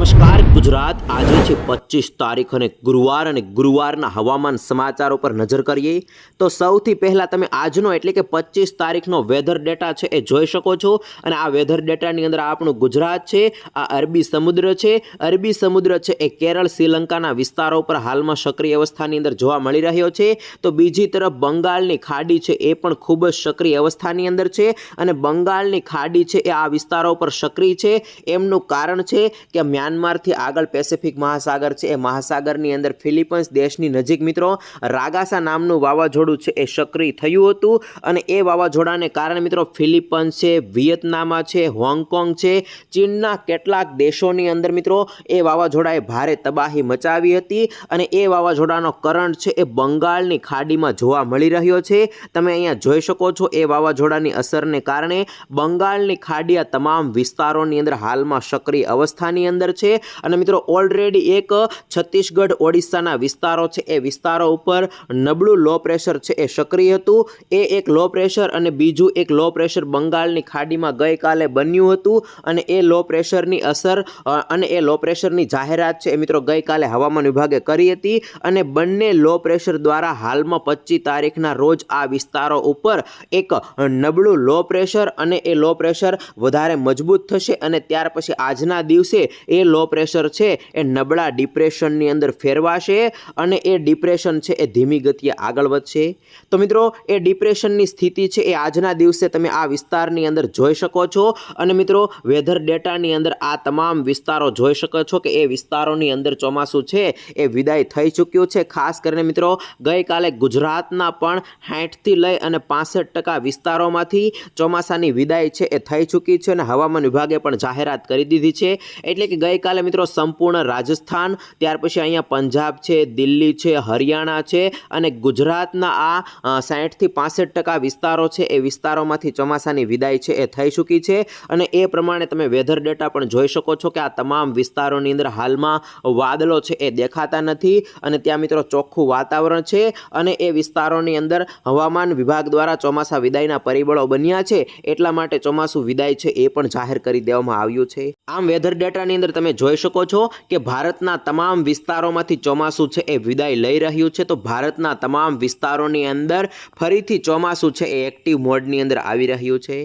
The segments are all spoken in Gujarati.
નમસ્કાર, ગુજરાત. આજે છે પચીસ તારીખ અને ગુરુવાર અને ગુરુવારના હવામાન સમાચારો પર નજર કરીએ તો સૌથી પહેલાં તમે આજનો એટલે કે પચીસ તારીખનો વેધર ડેટા છે એ જોઈ શકો છો. અને આ વેધર ડેટાની અંદર આપણું ગુજરાત છે, આ અરબી સમુદ્ર છે. અરબી સમુદ્ર છે એ કેરળ, શ્રીલંકાના વિસ્તારો પર હાલમાં સક્રિય અવસ્થાની અંદર જોવા મળી રહ્યો છે. તો બીજી તરફ બંગાળની ખાડી છે એ પણ ખૂબ જ સક્રિય અવસ્થાની અંદર છે. અને બંગાળની ખાડી છે એ આ વિસ્તારો પર સક્રિય છે. એમનું કારણ છે કે મ્યાનમારથી આગળ પેસિફિક મહાસાગર છે. એ મહાસાગરની અંદર ફિલિપીન્સ દેશની નજીક મિત્રો, રાગાસા નામનું વાવાઝોડું છે એ સક્રિય થયું હતું અને એ વાવાઝોડાને કારણે મિત્રો ફિલિપીન્સ છે, વિયેતનામા છે, હોંગકોંગ છે, ચીનના કેટલાક દેશોની અંદર મિત્રો એ વાવાઝોડાએ ભારે તબાહી મચાવી હતી અને એ વાવાઝોડાનો કરંટ છે એ બંગાળની ખાડીમાં જોવા મળી રહ્યો છે. તમે અહીંયા જોઈ શકો છો એ વાવાઝોડાની અસરને કારણે બંગાળની ખાડી આ તમામ વિસ્તારોની અંદર હાલમાં સક્રિય અવસ્થાની અંદર છે. અને મિત્રો ઓલરેડી એક છત્તીસગઢ, ઓડિશાના વિસ્તારો છે. એ વિસ્તારો ઉપર નબળું લો પ્રેશર છે. એ સક્રિય હતું. એ એક લો પ્રેશર અને બીજું એક લો પ્રેશર બંગાળની ખાડીમાં ગઈકાલે બન્યું હતું. અને એ લો પ્રેશરની અસર અને એ લો પ્રેશરની જાહેરાત છે એ મિત્રો ગઈકાલે હવામાન વિભાગે કરી હતી. અને બંને લો પ્રેશર દ્વારા હાલમાં પચીસ તારીખના રોજ આ વિસ્તારો ઉપર એક નબળું લો પ્રેશર અને એ લો પ્રેશર વધારે મજબૂત થશે. અને ત્યાર પછી આજના દિવસે એ લો પ્રેશર છે, એ નબળા ડિપ્રેશનની અંદર ફેરવાશે અને એ ડિપ્રેશન છે, એ ધીમી ગતિએ આગળ વધશે. તો મિત્રો, એ ડિપ્રેશનની સ્થિતિ છે, એ આજના દિવસે તમે આ વિસ્તારની અંદર જોઈ શકો છો. અને મિત્રો વેધર ડેટાની અંદર આ તમામ વિસ્તારો જોઈ શકો છો કે એ વિસ્તારોની અંદર ચોમાસું છે, એ વિદાય થઈ ચૂક્યું છે. ખાસ કરીને મિત્રો, ગઈકાલે ગુજરાતના પણ સાઠથી લઈ અને પાસઠ ટકા વિસ્તારોમાંથી ચોમાસાની વિદાય છે, એ થઈ ચૂકી છે અને હવામાન વિભાગે પણ જાહેરાત કરી દીધી છે. એટલે કે ગઈકાલે મિત્રો સંપૂર્ણ રાજસ્થાન, ત્યાર પછી અહીંયા પંજાબ છે, દિલ્હી છે, હરિયાણા છે અને ગુજરાતના આ સાહીઠથી પાસઠ ટકા વિસ્તારો છે, એ વિસ્તારોમાંથી ચોમાસાની વિદાય છે, એ થઈ ચૂકી છે. અને એ પ્રમાણે તમે વેધર ડેટા પણ જોઈ શકો છો કે આ તમામ વિસ્તારોની અંદર હાલમાં વાદળો છે, એ દેખાતા નથી. અને ત્યાં મિત્રો ચોખ્ખું વાતાવરણ છે અને એ વિસ્તારોની અંદર હવામાન વિભાગ દ્વારા ચોમાસા વિદાયના પરિબળો બન્યા છે. એટલા માટે ચોમાસું વિદાય છે, એ પણ જાહેર કરી દેવામાં આવ્યું છે. આમ વેધર ડેટાની અંદર તમે જોઈ શકો છો કે ભારતના તમામ વિસ્તારોમાંથી ચોમાસું છે એ વિદાય લઈ રહ્યું છે. તો ભારતના તમામ વિસ્તારોની અંદર ફરીથી ચોમાસું છે એ એક્ટિવ મોડની અંદર આવી રહ્યું છે.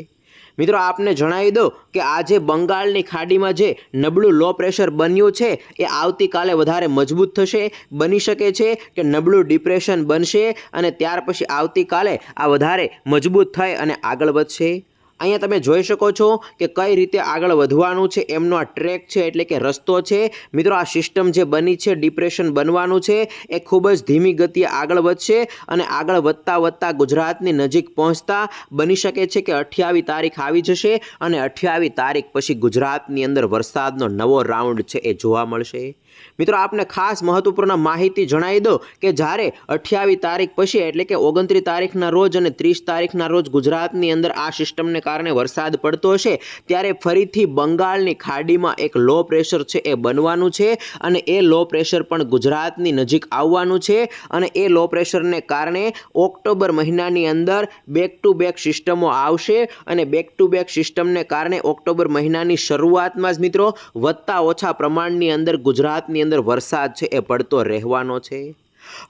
મિત્રો, આપને જણાવી દો કે આજે બંગાળની ખાડીમાં જે નબળું લો પ્રેશર બન્યું છે, એ આવતીકાલે વધારે મજબૂત થશે, બની શકે છે કે નબળું ડિપ્રેશન બનશે અને ત્યાર પછી આવતીકાલે આ વધારે મજબૂત થઈ અને આગળ વધશે. અહીંયા તમે જોઈ શકો છો કે કઈ રીતે આગળ વધવાનું છે. એમનો આ ટ્રેક છે એટલે કે રસ્તો છે. મિત્રો, આ સિસ્ટમ જે બની છે, ડિપ્રેશન બનવાનું છે, એ ખૂબ જ ધીમી ગતિએ આગળ વધશે અને આગળ વધતા વધતા ગુજરાતની નજીક પહોંચતા બની શકે છે કે અઠ્યાવીસ તારીખ આવી જશે અને અઠ્યાવીસ તારીખ પછી ગુજરાતની અંદર વરસાદનો નવો રાઉન્ડ છે એ જોવા મળશે. મિત્રો, આપને ખાસ મહત્વપૂર્ણ માહિતી જણાવી દો કે જ્યારે અઠ્યાવીસ તારીખ પછી એટલે કે ઓગણત્રીસ તારીખના રોજ અને ત્રીસ તારીખના રોજ ગુજરાતની અંદર આ સિસ્ટમને કારણે વરસાદ પડતો હશે, ત્યારે ફરીથી બંગાળની ખાડીમાં એક લો પ્રેશર છે એ બનવાનું છે અને એ લો પ્રેશર પણ ગુજરાતની નજીક આવવાનું છે અને એ લો પ્રેશરને કારણે ઓક્ટોબર મહિનાની અંદર બેક ટુ બેક સિસ્ટમો આવશે અને બેક ટુ બેક સિસ્ટમને કારણે ઓક્ટોબર મહિનાની શરૂઆતમાં જ મિત્રો, વધતા ઓછા પ્રમાણની અંદર ગુજરાતની અંદર વરસાદ છે એ પડતો રહેવાનો છે.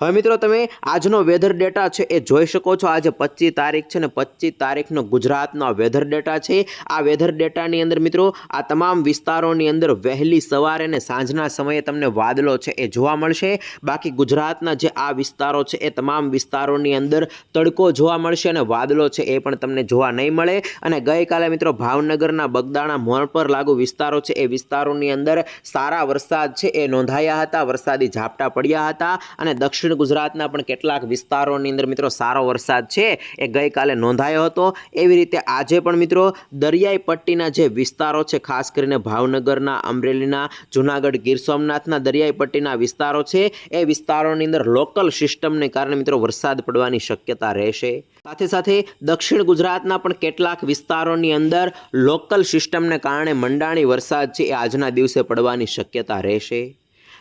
હવે મિત્રો તમે આજનો વેધર ડેટા છે એ જોઈ શકો છો. આજે પચીસ તારીખ છે ને પચીસ તારીખનો ગુજરાતનો વેધર ડેટા છે. આ વેધર ડેટાની અંદર મિત્રો આ તમામ વિસ્તારોની અંદર વહેલી સવારે અને સાંજના સમયે તમને વાદળો છે એ જોવા મળશે. બાકી ગુજરાતના જે આ વિસ્તારો છે એ તમામ વિસ્તારોની અંદર તડકો જોવા મળશે અને વાદળો છે એ પણ તમને જોવા નહીં મળે. અને ગઈકાલે મિત્રો ભાવનગરના બગદાણા મોણ પર લાગુ વિસ્તારો છે એ વિસ્તારોની અંદર સારા વરસાદ છે એ નોંધાયા હતા. વરસાદી ઝાપટા પડ્યા હતા અને દક્ષિણ ગુજરાતના પણ કેટલાક વિસ્તારોની અંદર મિત્રો સારો વરસાદ છે. એ ગઈકાલે નોંધાયો હતો. એવી રીતે આજે પણ મિત્રો દરિયાઈ પટ્ટીના જે વિસ્તારો છે, ખાસ કરીને ભાવનગરના, અમરેલીના, જુનાગઢ, ગીર સોમનાથના દરિયાઈ પટ્ટીના વિસ્તારો છે, એ વિસ્તારોની અંદર લોકલ સિસ્ટમને કારણે મિત્રો વરસાદ પડવાની શક્યતા રહેશે. સાથે સાથે દક્ષિણ ગુજરાતના પણ કેટલાક વિસ્તારોની અંદર લોકલ સિસ્ટમને કારણે મંડાણી વરસાદ છે, એ આજના દિવસે પડવાની શક્યતા રહેશે.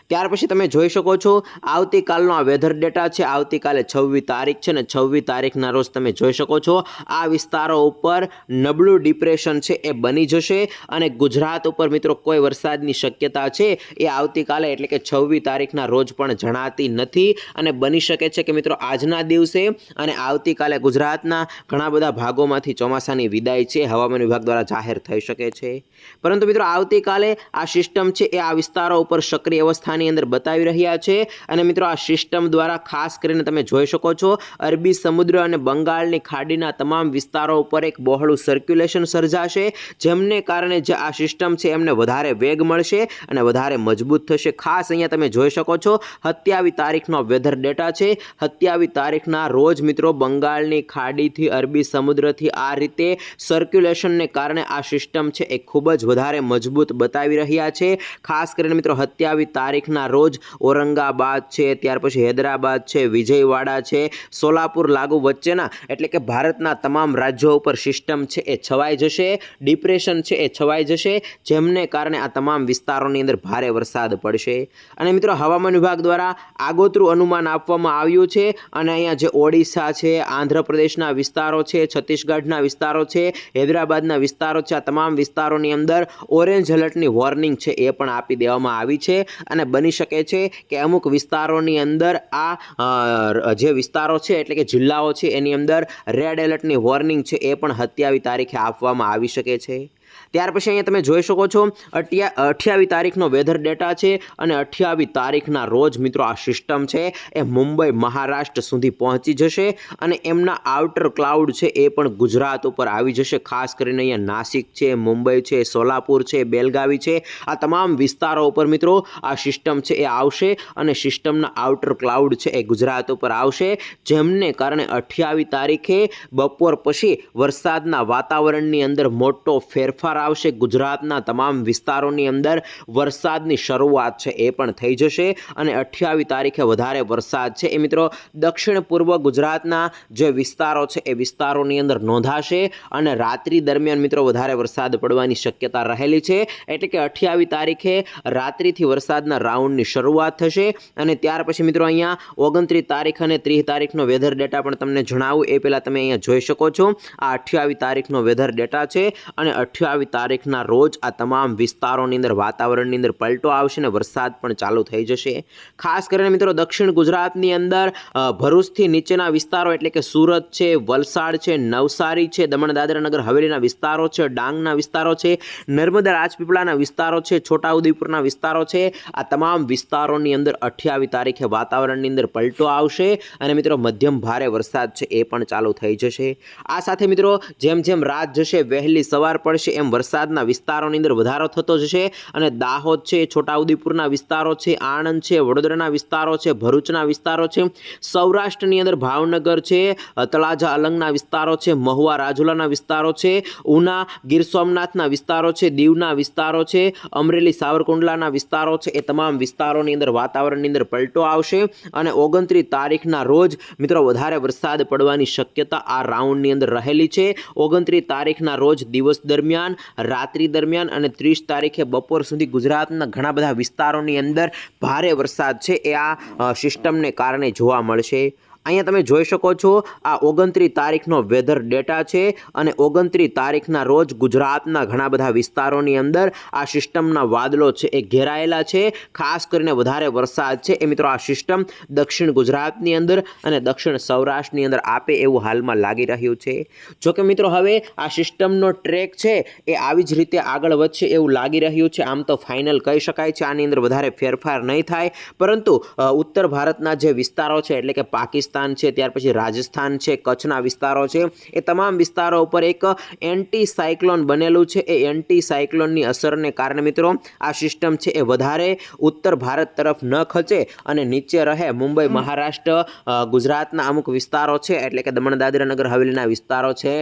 ત્યાર પછી તમે જોઈ શકો છો, આવતીકાલનો આ વેધર ડેટા છે, આવતીકાલે છવ્વીસ તારીખ છે ને છવ્વીસ તારીખના રોજ તમે જોઈ શકો છો, આ વિસ્તારો ઉપર નબળું ડિપ્રેશન છે, એ બની જશે અને ગુજરાત ઉપર મિત્રો કોઈ વરસાદની શક્યતા છે, એ આવતીકાલે એટલે કે છવ્વીસ તારીખના રોજ પણ જણાતી નથી અને બની શકે છે કે મિત્રો આજના દિવસે અને આવતીકાલે ગુજરાતના ઘણા બધા ભાગોમાંથી ચોમાસાની વિદાય છે, હવામાન વિભાગ દ્વારા જાહેર થઈ શકે છે. પરંતુ મિત્રો આવતીકાલે આ સિસ્ટમ છે, એ આ વિસ્તારો ઉપર સક્રિય અવસ્થાની અંદર બતાવી રહ્યા છે. અને મિત્રો, આ સિસ્ટમ દ્વારા ખાસ કરીને તમે જોઈ શકો છો, અરબી સમુદ્ર અને બંગાળની ખાડીના તમામ વિસ્તારો ઉપર એક બહોળું સર્ક્યુલેશન સર્જાશે, જેમને કારણે જે આ સિસ્ટમ છે એમને વધારે વેગ મળશે અને વધારે મજબૂત થશે. ખાસ અહીંયા તમે જોઈ શકો છો સત્યાવી તારીખનો વેધર ડેટા છે. સત્યાવી તારીખના રોજ મિત્રો, બંગાળની ખાડીથી અરબી સમુદ્રથી આ રીતે સર્ક્યુલેશનને કારણે આ સિસ્ટમ છે એ ખૂબ જ વધારે મજબૂત બતાવી રહ્યા છે. ખાસ કરીને મિત્રો, સત્યાવીસ તારીખના રોજ ઔરંગાબાદ છે, ત્યાર પછી હૈદરાબાદ છે, વિજયવાડા છે, સોલાપુર લાગુ વચ્ચેના એટલે કે ભારતના તમામ રાજ્યો ઉપર સિસ્ટમ છે એ છવાઈ જશે, ડિપ્રેશન છે એ છવાઈ જશે, જેમને કારણે આ તમામ વિસ્તારોની અંદર ભારે વરસાદ પડશે. અને મિત્રો હવામાન વિભાગ દ્વારા આગોતરું અનુમાન આપવામાં આવ્યું છે અને અહીંયા જે ઓડિશા છે, આંધ્રપ્રદેશના વિસ્તારો છે, છત્તીસગઢના વિસ્તારો છે, હૈદરાબાદના વિસ્તારો છે, આ તમામ વિસ્તારોની અંદર ઓરેન્જ એલર્ટની વોર્નિંગ છે એ પણ આપી દેવામાં આવી છે. અને બની શકે છે કે અમુક વિસ્તારોની અંદર આ જે વિસ્તારો છે, એટલે કે જિલ્લાઓ છે, એની અંદર રેડ એલર્ટની વોર્નિંગ છે, એ પણ હત્યાવી તારીખે આપવામાં આવી શકે છે? ત્યાર પછી અહીંયા તમે જોઈ શકો છો, અઠ્યા, અઠ્યાવી તારીખનો વેધર ડેટા છે અને અઠ્યાવી તારીખના રોજ મિત્રો આ સિસ્ટમ છે એ મુંબઈ, મહારાષ્ટ્ર સુધી પહોંચી જશે અને એમના આઉટર ક્લાઉડ છે એ પણ ગુજરાત ઉપર આવી જશે. ખાસ કરીને અહીંયા નાસિક છે, મુંબઈ છે, સોલાપુર છે, બેલગાવી છે. આ તમામ વિસ્તારો ઉપર મિત્રો આ સિસ્ટમ છે એ આવશે અને સિસ્ટમના આઉટર ક્લાઉડ છે એ ગુજરાત ઉપર આવશે. જેમને કારણે અઠ્યાવી તારીખે બપોર પછી વરસાદના વાતાવરણની અંદર મોટો ફેરફાર આવશે. ગુજરાતના તમામ વિસ્તારોની અંદર વરસાદની શરૂઆત છે, એ પણ થઈ જશે અને અઠ્યાવીસ તારીખે વધારે વરસાદ છે. એ મિત્રો દક્ષિણ પૂર્વ ગુજરાતના જે વિસ્તારો છે, એ વિસ્તારોની અંદર નોંધાશે અને રાત્રિ દરમિયાન મિત્રો વધારે વરસાદ પડવાની શક્યતા રહેલી છે. એટલે કે અઠ્યાવીસ તારીખે રાત્રિથી વરસાદના રાઉન્ડની શરૂઆત થશે અને ત્યાર પછી મિત્રો અહીંયા ઓગણત્રીસ તારીખ અને ત્રીસ તારીખનો વેધર ડેટા પણ તમને જણાવું. એ પહેલાં તમે અહીંયા જોઈ શકો છો. આ અઠ્યાવીસ તારીખનો વેધર ડેટા છે અને અઠ્યાવીસ તારીખના રોજ આ તમામ વિસ્તારોની અંદર, વાતાવરણની અંદર પલટો આવશે અને વરસાદ પણ ચાલુ થઈ જશે. ખાસ કરીને મિત્રો દક્ષિણ ગુજરાતની અંદર ભરૂચથી નીચેના વિસ્તારો એટલે કે સુરત છે, વલસાડ છે, નવસારી છે, દમણ દાદરા નગર હવેલીના વિસ્તારો છે, ડાંગના વિસ્તારો છે, નર્મદા, રાજપીપળાના વિસ્તારો છે, છોટાઉદેપુરના વિસ્તારો છે. આ તમામ વિસ્તારોની અંદર અઠ્યાવીસ તારીખે વાતાવરણની અંદર પલટો આવશે અને મિત્રો મધ્યમ ભારે વરસાદ છે એ પણ ચાલુ થઈ જશે. આ સાથે મિત્રો જેમ જેમ રાત જશે, વહેલી સવાર પડશે એમ વરસાદના વિસ્તારોની અંદર વધારો થતો જશે અને દાહોદ છે, છોટાઉદેપુરના વિસ્તારો છે, આણંદ છે, વડોદરાના વિસ્તારો છે, ભરૂચના વિસ્તારો છે, સૌરાષ્ટ્રની અંદર ભાવનગર છે, તળાજા, અલંગના વિસ્તારો છે, મહુવા, રાજુલાના વિસ્તારો છે, ઉના, ગીર સોમનાથના વિસ્તારો છે, દીવના વિસ્તારો છે, અમરેલી, સાવરકુંડલાના વિસ્તારો છે, એ તમામ વિસ્તારોની અંદર વાતાવરણની અંદર પલટો આવશે અને ઓગણત્રીસ તારીખના રોજ મિત્રો વધારે વરસાદ પડવાની શક્યતા આ રાઉન્ડની અંદર રહેલી છે. ઓગણત્રીસ તારીખના રોજ દિવસ દરમિયાન રાત્રિ દરમિયાન અને ત્રીસ તારીખે બપોર સુધી ગુજરાતના ઘણા બધા વિસ્તારોની અંદર ભારે વરસાદ છે. એ આ સિસ્ટમને કારણે જોવા મળશે. અહીંયા તમે જોઈ શકો છો, આ ઓગણત્રીસ તારીખનો વેધર ડેટા છે અને ઓગણત્રીસ તારીખના રોજ ગુજરાતના ઘણા બધા વિસ્તારોની અંદર આ સિસ્ટમના વાદળો છે એ ઘેરાયેલા છે. ખાસ કરીને વધારે વરસાદ છે. એ મિત્રો આ સિસ્ટમ દક્ષિણ ગુજરાતની અંદર અને દક્ષિણ સૌરાષ્ટ્રની અંદર આપે એવું હાલમાં લાગી રહ્યું છે. જો કે મિત્રો હવે આ સિસ્ટમનો ટ્રેક છે એ આવી જ રીતે આગળ વધશે એવું લાગી રહ્યું છે. આમ તો ફાઇનલ કહી શકાય છે. આની અંદર વધારે ફેરફાર નહીં થાય. પરંતુ ઉત્તર ભારતના જે વિસ્તારો છે, એટલે કે પાકિસ્તાન છે ત્યાર પછી રાજસ્થાન છે કચ્છના વિસ્તારો છે. એ તમામ વિસ્તારો ઉપર એક એન્ટી સાયક્લોન બનેલું છે. એ એન્ટી સાયક્લોનની અસરને કારણે મિત્રો આ સિસ્ટમ છે એ વધારે ઉત્તર ભારત તરફ ન ખચે અને નીચે રહે મુંબઈ મહારાષ્ટ્ર ગુજરાતના અમુક વિસ્તારો છે એટલે કે દમણ દાદરાનગર હવેલીના વિસ્તારો છે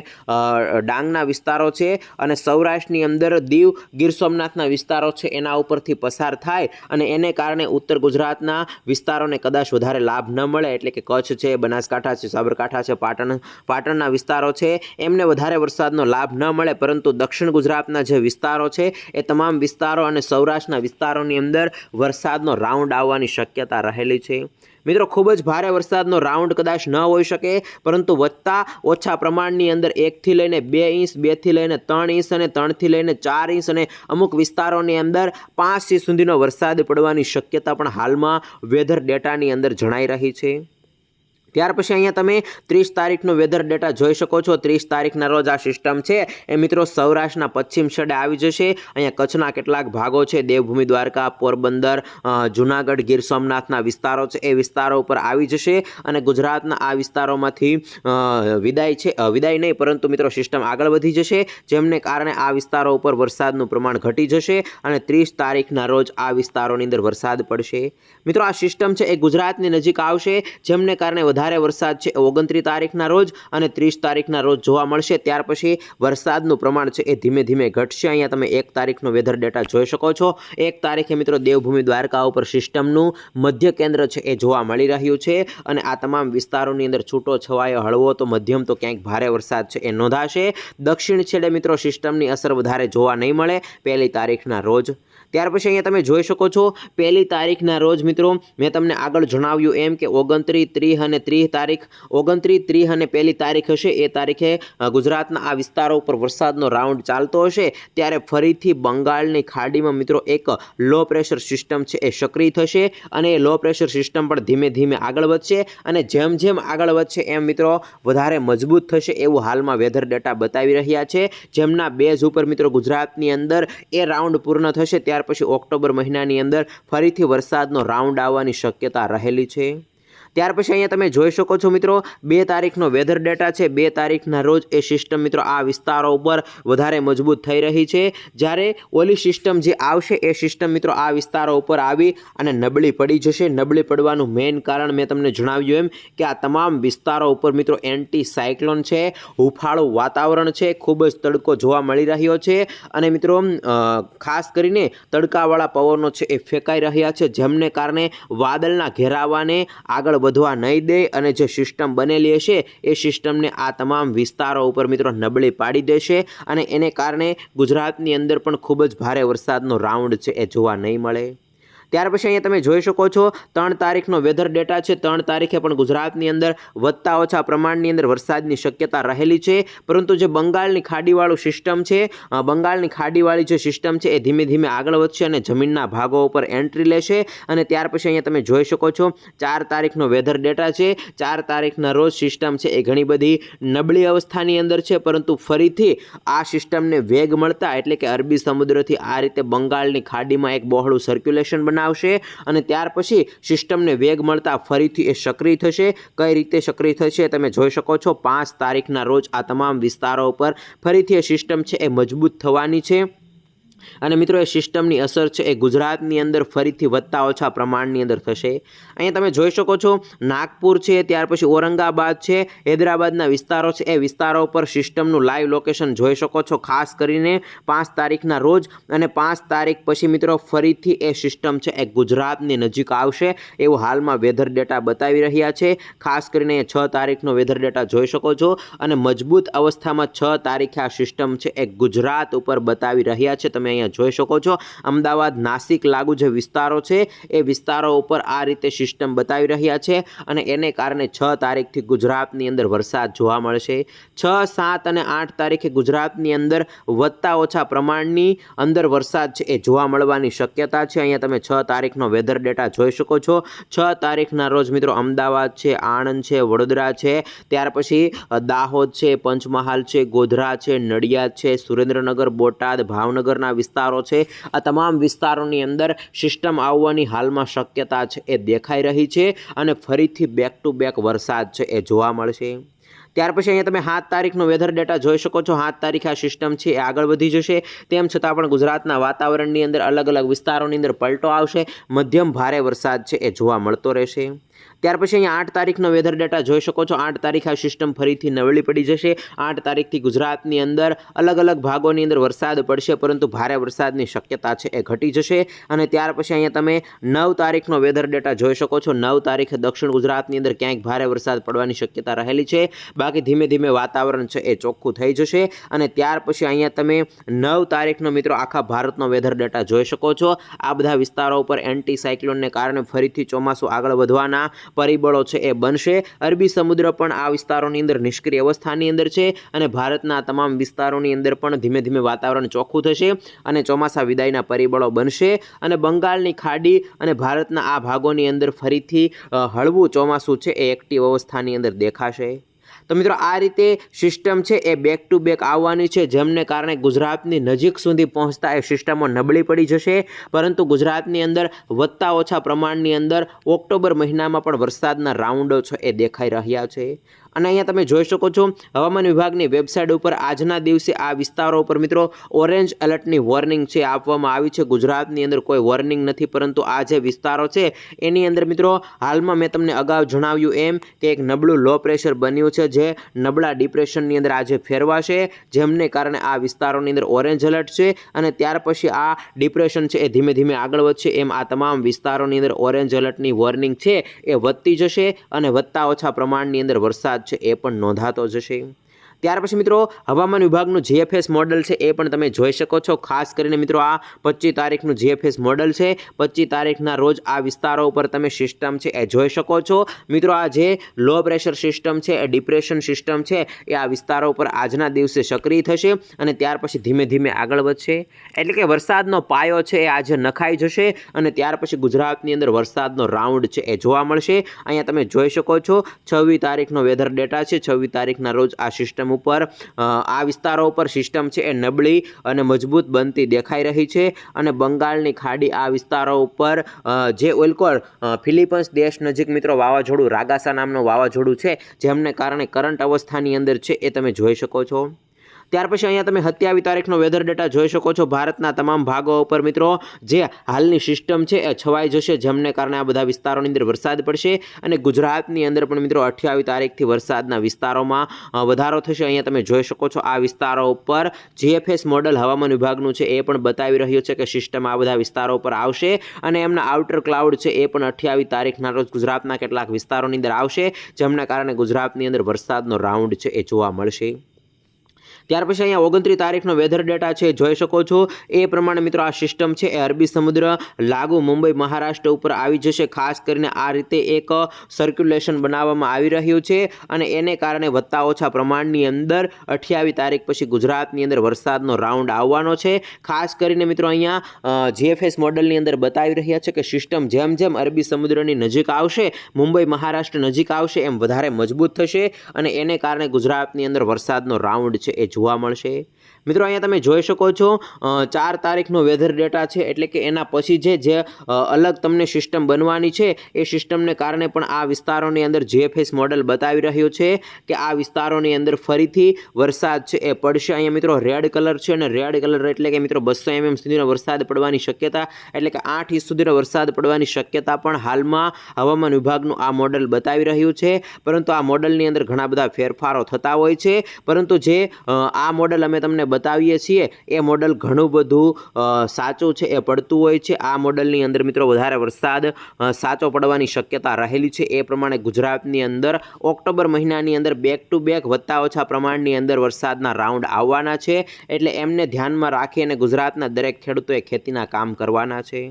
ડાંગના વિસ્તારો છે અને સૌરાષ્ટ્રની અંદર દીવ ગીર સોમનાથના વિસ્તારો છે એના ઉપરથી પસાર થાય અને એને કારણે ઉત્તર ગુજરાતના વિસ્તારોને કદાચ વધારે લાભ ન મળે એટલે કે કચ્છ છે, બનાસકાંઠા છે, સાબરકાંઠા છે, પાટણ, પાટણના વિસ્તારો છે. એમને વધારે વરસાદનો લાભ ન મળે, પરંતુ દક્ષિણ ગુજરાતના જે વિસ્તારો છે, એ તમામ વિસ્તારો અને સૌરાષ્ટ્રના વિસ્તારોની અંદર વરસાદનો રાઉન્ડ આવવાની શક્યતા રહેલી છે. મિત્રો, ખૂબ જ ભારે વરસાદનો રાઉન્ડ કદાચ ન હોઈ શકે, પરંતુ વધતા ઓછા પ્રમાણની અંદર એકથી લઈને બે ઇંચ, બેથી લઈને ત્રણ ઇંચ અને ત્રણથી લઈને ચાર ઇંચ અને અમુક વિસ્તારોની અંદર પાંચ ઇંચ સુધીનો વરસાદ પડવાની શક્યતા પણ હાલમાં વેધર ડેટાની અંદર જણાઈ રહી છે. ત્યાર પછી અહીંયા તમે ત્રીસ તારીખનો વેધર ડેટા જોઈ શકો છો. ત્રીસ તારીખના રોજ આ સિસ્ટમ છે. એ મિત્રો સૌરાષ્ટ્રના પશ્ચિમ છેડે આવી જશે. અહીંયા કચ્છના કેટલાક ભાગો છે. દેવભૂમિ, દ્વારકા, પોરબંદર જૂનાગઢ, ગીર સોમનાથના વિસ્તારો છે. એ વિસ્તારો ઉપર આવી જશે અને ગુજરાતના આ વિસ્તારોમાંથી વિદાય છે. વિદાય નહીં, પરંતુ મિત્રો સિસ્ટમ આગળ વધી જશે. જેમને કારણે આ વિસ્તારો ઉપર વરસાદનું પ્રમાણ ઘટી જશે અને ત્રીસ તારીખના રોજ આ વિસ્તારોની અંદર વરસાદ પડશે. મિત્રો, આ સિસ્ટમ છે એ ગુજરાતની નજીક આવશે, જેમને કારણે વધારે વરસાદ છે ઓગણત્રીસ તારીખના રોજ અને ત્રીસ તારીખના રોજ જોવા મળશે. ત્યાર પછી વરસાદનું પ્રમાણ છે એ ધીમે ધીમે ઘટશે. અહીંયા તમે એક તારીખનો વેધર ડેટા જોઈ શકો છો. એક તારીખે મિત્રો, દેવભૂમિ દ્વારકા ઉપર સિસ્ટમનું મધ્ય કેન્દ્ર છે એ જોવા મળી રહ્યું છે અને આ તમામ વિસ્તારોની અંદર છૂટો છવાયો હળવો તો મધ્યમ તો ક્યાંક ભારે વરસાદ છે એ નોંધાશે. દક્ષિણ છેડે મિત્રો સિસ્ટમની અસર વધારે જોવા નહીં મળે. પહેલી તારીખના રોજ ત્યાર પછી અહીંયા તમે જોઈ શકો છો, પહેલી તારીખના રોજ મિત્રો મેં તમને આગળ જણાવ્યું એમ કે ઓગણત્રીસ, ત્રીસ અને ત્રીસ તારીખ, ઓગણત્રીસ, ત્રીસ અને પહેલી તારીખ હશે. એ તારીખે ગુજરાતના આ વિસ્તારો ઉપર વરસાદનો રાઉન્ડ ચાલતો હશે. ત્યારે ફરીથી બંગાળની ખાડીમાં મિત્રો એક લો પ્રેશર સિસ્ટમ છે એ સક્રિય થશે અને એ લો પ્રેશર સિસ્ટમ પણ ધીમે ધીમે આગળ વધશે અને જેમ જેમ આગળ વધશે એમ મિત્રો વધારે મજબૂત થશે એવું હાલમાં વેધર ડેટા બતાવી રહ્યા છે. જેમના બેઝ ઉપર મિત્રો ગુજરાતની અંદર એ રાઉન્ડ પૂર્ણ થશે, ત્યાર પછી ઓક્ટોબર મહિનાની અંદર ફરીથી વરસાદનો રાઉન્ડ આવવાની શક્યતા રહેલી છે. ત્યાર પછી અહીંયા તમે જોઈ શકો છો મિત્રો, બે તારીખનો વેધર ડેટા છે. બે તારીખના રોજ એ સિસ્ટમ મિત્રો આ વિસ્તારો ઉપર વધારે મજબૂત થઈ રહી છે. જ્યારે ઓલી સિસ્ટમ જે આવશે એ સિસ્ટમ મિત્રો આ વિસ્તારો ઉપર આવી અને નબળી પડી જશે. નબળી પડવાનું મેઇન કારણ મેં તમને જણાવ્યું એમ કે આ તમામ વિસ્તારો ઉપર મિત્રો એન્ટી સાયક્લોન છે, હુફાળું વાતાવરણ છે, ખૂબ જ તડકો જોવા મળી રહ્યો છે અને મિત્રો ખાસ કરીને તડકાવાળા પવનો છે એ ફેંકાઈ રહ્યા છે, જેમને કારણે વાદળના ઘેરાવાને આગળ વધવા નહીં દે અને જે સિસ્ટમ બનેલી હશે, એ સિસ્ટમને આ તમામ વિસ્તારો ઉપર મિત્રો નબળી પાડી દેશે અને એને કારણે ગુજરાતની અંદર પણ ખૂબ જ ભારે વરસાદનો રાઉન્ડ છે, એ જોવા નહીં મળે. ત્યાર પછી અહીંયા તમે જોઈ શકો છો, ત્રણ તારીખનો વેધર ડેટા છે. ત્રણ તારીખે પણ ગુજરાતની અંદર વધતા ઓછા પ્રમાણની અંદર વરસાદની શક્યતા રહેલી છે. પરંતુ જે બંગાળની ખાડીવાળું સિસ્ટમ છે બંગાળની ખાડીવાળી જે સિસ્ટમ છે એ ધીમે ધીમે આગળ વધશે અને જમીનના ભાગો ઉપર એન્ટ્રી લેશે. અને ત્યાર પછી અહીંયા તમે જોઈ શકો છો, ચાર તારીખનો વેધર ડેટા છે. ચાર તારીખના રોજ સિસ્ટમ છે એ ઘણી બધી નબળી અવસ્થાની અંદર છે, પરંતુ ફરીથી આ સિસ્ટમને વેગ મળતા એટલે કે અરબી સમુદ્રથી આ રીતે બંગાળની ખાડીમાં એક બહોળું સર્ક્યુલેશન બનાવશે અને ત્યાર પછી સિસ્ટમને વેગ મળતા ફરીથી એ સક્રિય થશે. કઈ રીતે સક્રિય થશે તમે જોઈ શકો છો. પાંચ તારીખના રોજ આ તમામ વિસ્તારો ઉપર ફરીથી એ સિસ્ટમ છે એ મજબૂત થવાની છે. અને મિત્રો, એ સિસ્ટમની અસર છે, એ ગુજરાતની અંદર ફરીથી વધતા ઓછા પ્રમાણની અંદર થશે. અહીંયા તમે જોઈ શકો છો, નાગપુર છે, ત્યાર પછી ઔરંગાબાદ છે, હૈદરાબાદના વિસ્તારો છે, એ વિસ્તારો પર સિસ્ટમનું લાઈવ લોકેશન જોઈ શકો છો, ખાસ કરીને પાંચ તારીખના રોજ અને પાંચ તારીખ પછી મિત્રો, ફરીથી એ સિસ્ટમ છે, એ ગુજરાતની નજીક આવશે. એવું હાલમાં વેધર ડેટા બતાવી રહ્યા છે. ખાસ કરીને છ તારીખનો વેધર ડેટા જોઈ શકો છો અને મજબૂત અવસ્થામાં છ તારીખે આ સિસ્ટમ છે, એ ગુજરાત ઉપર બતાવી રહ્યા છે. તમે અહીંયા જોઈ શકો છો. અમદાવાદ નાસિક લાગુ જે વિસ્તારો છે, એ વિસ્તારો ઉપર આ રીતે સિસ્ટમ બતાવી રહ્યા છે અને એને કારણે છ તારીખથી ગુજરાતની અંદર વરસાદ જોવા મળશે. છ, સાત અને આઠ તારીખે ગુજરાતની અંદર વધતા ઓછા પ્રમાણની અંદર વરસાદ છે એ જોવા મળવાની શક્યતા છે. અહીંયા તમે છ તારીખનો વેધર ડેટા જોઈ શકો છો. છ તારીખના રોજ મિત્રો અમદાવાદ છે, આણંદ છે, વડોદરા છે, ત્યાર પછી દાહોદ છે, પંચમહાલ છે, ગોધરા છે, નડિયાદ છે, સુરેન્દ્રનગર, બોટાદ, ભાવનગરના વિસ્તારો છે. આ તમામ વિસ્તારોની અંદર સિસ્ટમ આવવાની હાલમાં શક્યતા છે એ દેખાઈ રહી છે અને ફરીથી બેક ટુ બેક વરસાદ છે એ જોવા મળશે. ત્યાર પછી અહીંયા તમે સાત તારીખનો વેધર ડેટા જોઈ શકો છો. સાત તારીખે આ સિસ્ટમ છે એ આગળ વધી જશે. તેમ છતાં પણ ગુજરાતના વાતાવરણની અંદર અલગ અલગ વિસ્તારોની અંદર પલટો આવશે. મધ્યમ ભારે વરસાદ છે એ જોવા મળતો રહેશે. ત્યાર પછી અહીંયા આઠ તારીખનો વેધર ડેટા જોઈ શકો છો. આઠ તારીખ આ સિસ્ટમ ફરીથી નવળી પડી જશે. આઠ તારીખથી ગુજરાતની અંદર અલગ અલગ ભાગોની અંદર વરસાદ પડશે, પરંતુ ભારે વરસાદની શક્યતા છે એ ઘટી જશે. અને ત્યાર પછી અહીંયા તમે નવ તારીખનો વેધર ડેટા જોઈ શકો છો. નવ તારીખે દક્ષિણ ગુજરાતની અંદર ક્યાંક ભારે વરસાદ પડવાની શક્યતા રહેલી છે. બાકી ધીમે ધીમે વાતાવરણ છે એ ચોખ્ખું થઈ જશે. અને ત્યાર પછી અહીંયા તમે નવ તારીખનો મિત્રો આખા ભારતનો વેધર ડેટા જોઈ શકો છો. આ બધા વિસ્તારો ઉપર એન્ટી સાયક્લોનને કારણે ફરીથી ચોમાસું આગળ વધવાના પરિબળો છે એ બનશે. અરબી સમુદ્ર પણ આ વિસ્તારોની અંદર નિષ્ક્રિય અવસ્થાની અંદર છે અને ભારતના તમામ વિસ્તારોની અંદર પણ ધીમે ધીમે વાતાવરણ ચોખ્ખું થશે અને ચોમાસા વિદાયના પરિબળો બનશે અને બંગાળની ખાડી અને ભારતના આ ભાગોની અંદર ફરીથી હળવું ચોમાસું છે એ એક્ટિવ અવસ્થાની અંદર દેખાશે. તો મિત્રો, આ રીતે સિસ્ટમ છે એ બેક ટુ બેક આવવાની છે, જેમને કારણે ગુજરાતની નજીક સુધી પહોંચતા એ સિસ્ટમો નબળી પડી જશે. પરંતુ ગુજરાતની અંદર વધતા ઓછા પ્રમાણની અંદર ઓક્ટોબર મહિનામાં પણ વરસાદના રાઉન્ડો છે એ દેખાઈ રહ્યા છે. અને અહીંયા તમે જોઈ શકો છો, હવામાન વિભાગની વેબસાઇટ ઉપર આજના દિવસે આ વિસ્તારો ઉપર મિત્રો ઓરેન્જ એલર્ટની વોર્નિંગ છે, આપવામાં આવી છે. ગુજરાતની અંદર કોઈ વોર્નિંગ નથી, પરંતુ આ જે વિસ્તારો છે, એની અંદર મિત્રો હાલમાં મેં તમને અગાઉ જણાવ્યું એમ કે એક નબળું લો પ્રેશર બન્યું છે, જે નબળા ડિપ્રેશનની અંદર આજે ફેરવાશે, જેમને કારણે આ વિસ્તારોની અંદર ઓરેન્જ એલર્ટ છે અને ત્યાર પછી આ ડિપ્રેશન છે એ ધીમે ધીમે આગળ વધશે એમ આ તમામ વિસ્તારોની અંદર ઓરેન્જ એલર્ટની વોર્નિંગ છે એ વધતી જશે અને વધતા ઓછા પ્રમાણની અંદર વરસાદ છે એ પણ નોંધાતો જશે ત્યાર પછી મિત્રો, હવામાન વિભાગનું જીએફએસ મોડલ છે, એ પણ તમે જોઈ શકો છો. ખાસ કરીને મિત્રો, આ પચીસ તારીખનું જીએફએસ મોડલ છે. પચીસ તારીખના રોજ આ વિસ્તારો ઉપર તમે સિસ્ટમ છે, એ જોઈ શકો છો. મિત્રો, આ જે લો પ્રેશર સિસ્ટમ છે, એ ડિપ્રેશન સિસ્ટમ છે, એ આ વિસ્તારો ઉપર આજના દિવસે સક્રિય થશે અને ત્યાર પછી ધીમે ધીમે આગળ વધશે. એટલે કે વરસાદનો પાયો છે, એ આજે નખાઈ જશે અને ત્યાર પછી ગુજરાતની અંદર વરસાદનો રાઉન્ડ છે, એ જોવા મળશે. અહીંયા તમે જોઈ શકો છો, છવ્વીસ તારીખનો વેધર ડેટા છે, છવ્વીસ તારીખના રોજ આ સિસ્ટમ ઉપર આ વિસ્તારો ઉપર સિસ્ટમ છે એ નબળી અને મજબૂત બનતી દેખાઈ રહી છે અને બંગાળની ખાડી આ વિસ્તારો ઉપર જે ઓઇલકોર ફિલિપન્સ દેશ નજીક મિત્રો વાવાઝોડું રાગાસા નામનું વાવાઝોડું છે, જેમને કારણે કરંટ અવસ્થાની અંદર છે એ તમે જોઈ શકો છો. ત્યાર પછી અહીંયા તમે સત્યાવીસ તારીખનો વેધર ડેટા જોઈ શકો છો. ભારતના તમામ ભાગો ઉપર મિત્રો, જે હાલની સિસ્ટમ છે એ છવાઈ જશે, જેમને કારણે આ બધા વિસ્તારોની અંદર વરસાદ પડશે. અને ગુજરાતની અંદર પણ મિત્રો અઠ્યાવીસ તારીખથી વરસાદના વિસ્તારોમાં વધારો થશે. અહીંયા તમે જોઈ શકો છો આ વિસ્તારો ઉપર જીએફએસ મોડલ હવામાન વિભાગનું છે એ પણ બતાવી રહ્યું છે કે સિસ્ટમ આ બધા વિસ્તારો ઉપર આવશે. અને એમના આઉટર ક્લાઉડ છે એ પણ અઠ્યાવીસ તારીખના રોજ ગુજરાતના કેટલાક વિસ્તારોની અંદર આવશે, જેમના કારણે ગુજરાતની અંદર વરસાદનો રાઉન્ડ છે એ જોવા મળશે. ત્યાર પછી અહીંયા ઓગણત્રીસ તારીખનો વેધર ડેટા છે, જોઈ શકો છો. એ પ્રમાણે મિત્રો આ સિસ્ટમ છે, એ અરબી સમુદ્ર લાગુ મુંબઈ, મહારાષ્ટ્ર ઉપર આવી જશે. ખાસ કરીને આ રીતે એક સર્ક્યુલેશન બનાવવામાં આવી રહ્યું છે અને એને કારણે વધતા ઓછા પ્રમાણની અંદર અઠ્યાવીસ તારીખ પછી ગુજરાતની અંદર વરસાદનો રાઉન્ડ આવવાનો છે. ખાસ કરીને મિત્રો અહીંયા જીએફએસ મોડલની અંદર બતાવી રહ્યા છે કે સિસ્ટમ જેમ જેમ અરબી સમુદ્રની નજીક આવશે, મુંબઈ, મહારાષ્ટ્ર નજીક આવશે, એમ વધારે મજબૂત થશે અને એને કારણે ગુજરાતની અંદર વરસાદનો રાઉન્ડ છે, એ જોવા મળશે. મિત્રો, અહીંયા તમે જોઈ શકો છો ચાર તારીખનો વેધર ડેટા છે, એટલે કે એના પછી જે જે અલગ તમને સિસ્ટમ બનવાની છે, એ સિસ્ટમને કારણે પણ આ વિસ્તારોની અંદર જીએફએસ મોડલ બતાવી રહ્યું છે, કે આ વિસ્તારોની અંદર ફરીથી વરસાદ છે, એ પડશે. અહીંયા મિત્રો રેડ કલર છે અને રેડ કલર એટલે કે મિત્રો, બસો એમએમ સુધીનો વરસાદ પડવાની શક્યતા, એટલે કે આઠ ઇંચ સુધીનો વરસાદ પડવાની શક્યતા પણ હાલમાં હવામાન વિભાગનું આ મોડલ બતાવી રહ્યું છે. પરંતુ આ મોડલની અંદર ઘણા બધા ફેરફારો થતા હોય છે. પરંતુ જે આ મોડલ અમે તમને બતાવીએ છીએ. એ મોડલ ઘણું બધું સાચું છે, એ પડતું હોય છે. આ મોડલની અંદર મિત્રો વધારે વરસાદ સાચો પડવાની શક્યતા રહેલી છે. એ પ્રમાણે ગુજરાતની અંદર ઓક્ટોબર મહિનાની અંદર બેક ટુ બેક વધતા ઓછા પ્રમાણની અંદર વરસાદના રાઉન્ડ આવવાના છે. એટલે એમને ધ્યાનમાં રાખી અને ગુજરાતના દરેક ખેડૂતોએ ખેતીના કામ કરવાના છે.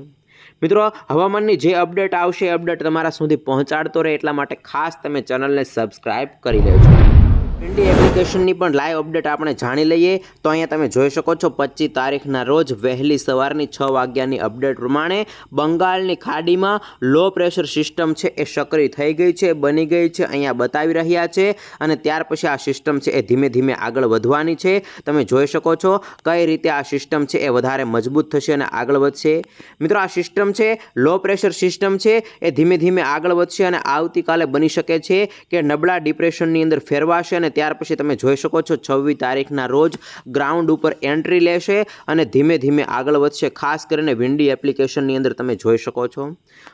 મિત્રો, હવામાનની જે અપડેટ આવશે એ અપડેટ તમારા સુધી પહોંચાડતો રહે. એટલા માટે ખાસ તમે ચેનલને સબસ્ક્રાઈબ કરી લેજો. ઠંડી એપ્લિકેશનની પણ લાઈવ અપડેટ આપણે જાણી લઈએ. તો અહીંયા તમે જોઈ શકો છો, પચીસ તારીખના રોજ વહેલી સવારની છ વાગ્યાની અપડેટ પ્રમાણે બંગાળની ખાડીમાં લો પ્રેશર સિસ્ટમ છે એ સક્રિય થઈ ગઈ છે, બની ગઈ છે, અહીંયા બતાવી રહ્યા છે. અને ત્યાર પછી આ સિસ્ટમ છે એ ધીમે ધીમે આગળ વધવાની છે. તમે જોઈ શકો છો કઈ રીતે આ સિસ્ટમ છે એ વધારે મજબૂત થશે અને આગળ વધશે. મિત્રો, આ સિસ્ટમ છે લો પ્રેશર સિસ્ટમ છે, એ ધીમે ધીમે આગળ વધશે અને આવતીકાલે બની શકે છે કે નબળા ડિપ્રેશનની અંદર ફેરવાશે અને ત્યાર પછી તમે જોઈ શકો છો છવ્વીસ તારીખના રોજ ગ્રાઉન્ડ ઉપર એન્ટ્રી લેશે અને ધીમે ધીમે આગળ વધશે. ખાસ કરીને વિન્ડી એપ્લિકેશનની અંદર તમે જોઈ શકો છો.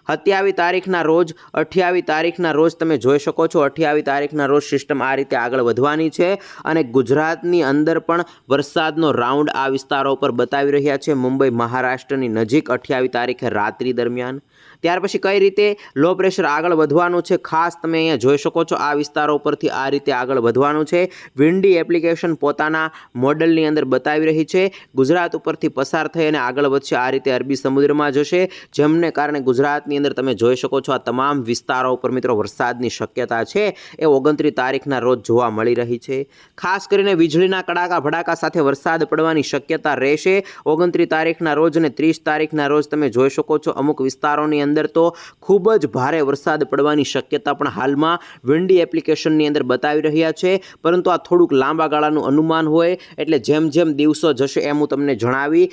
સત્યાવીસ તારીખના રોજ, અઠ્યાવીસ તારીખના રોજ તમે જોઈ શકો છો. અઠ્યાવી તારીખના રોજ સિસ્ટમ આ રીતે આગળ વધવાની છે અને ગુજરાતની અંદર પણ વરસાદનો રાઉન્ડ આ વિસ્તારો પર બતાવી રહ્યા છે. મુંબઈ, મહારાષ્ટ્રની નજીક અઠ્યાવી તારીખે રાત્રિ દરમિયાન. ત્યાર પછી કઈ રીતે લો પ્રેશર આગળ વધવાનું છે? ખાસ તમે અહીંયા જોઈ શકો છો, આ વિસ્તારો પરથી આ રીતે આગળ વધવાનું છે. વિન્ડી એપ્લિકેશન પોતાના મોડલની અંદર બતાવી રહી છે. ગુજરાત ઉપરથી પસાર થઈ અને આગળ વધશે, આ રીતે અરબી સમુદ્રમાં જશે. જેમને કારણે ગુજરાતની અંદર તમે જોઈ શકો છો, આ તમામ વિસ્તારો ઉપર મિત્રો વરસાદની શક્યતા છે. એ ઓગણત્રીસ તારીખના રોજ જોવા મળી રહી છે. ખાસ કરીને વીજળીના કડાકા ભડાકા સાથે વરસાદ પડવાની શક્યતા રહેશે. ઓગણત્રીસ તારીખના રોજ અને ત્રીસ તારીખના રોજ તમે જોઈ શકો છો, અમુક વિસ્તારોની અંદર તો ખૂબ જ ભારે વરસાદ પડવાની શક્યતા પણ હાલમાં વિન્ડી એપ્લિકેશનની અંદર બતાવી રહ્યા છે. પરંતુ આ થોડુંક લાંબા ગાળાનું અનુમાન હોય એટલે જેમ જેમ દિવસો જશે એમ હું તમને જણાવી